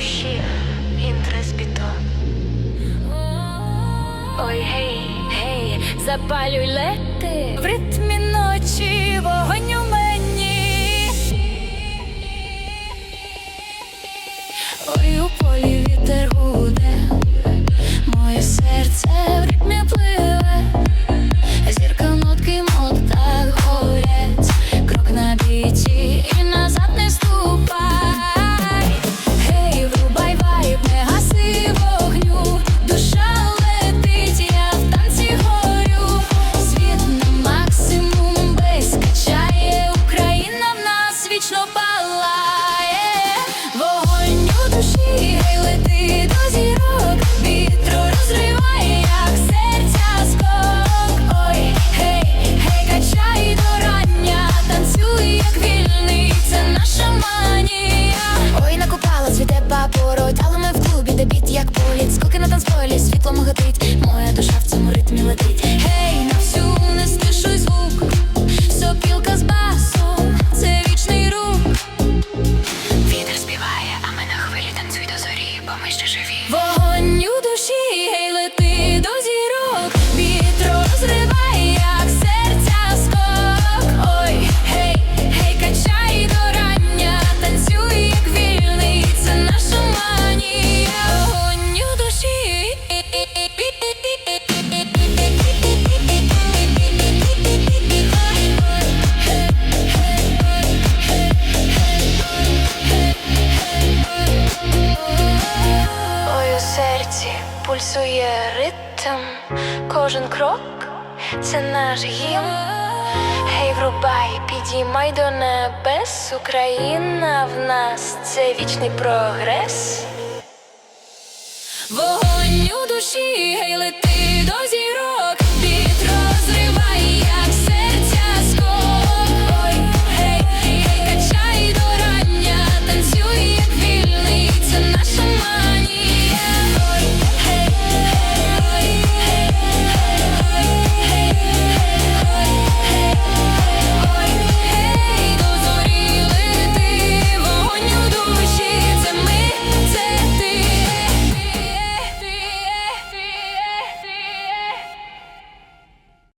душі трезбіто. Ой, гей, гей, запалюй лети в ритмі ночі, вогонь у мені. Ой, у полі вітер гуде, моє серце в ритмі ми в клубі, де біт як політ Скоки на танцполі, світлом горить Моя душа в цьому ритмі летить. Гей, на всю не стишуй звук, сопілка з басом, це вічний рух. Вітер співає, а ми на хвилі танцюй до зорі, бо ми ще живі. Вогонь у душі, гей, лети до зірок, вітро розриває, серці пульсує ритм, кожен крок це наш гімн. Гей, врубай, підіймай до небес, Україна в нас це вічний прогрес. Вогонь у душі, гей, лети до зір.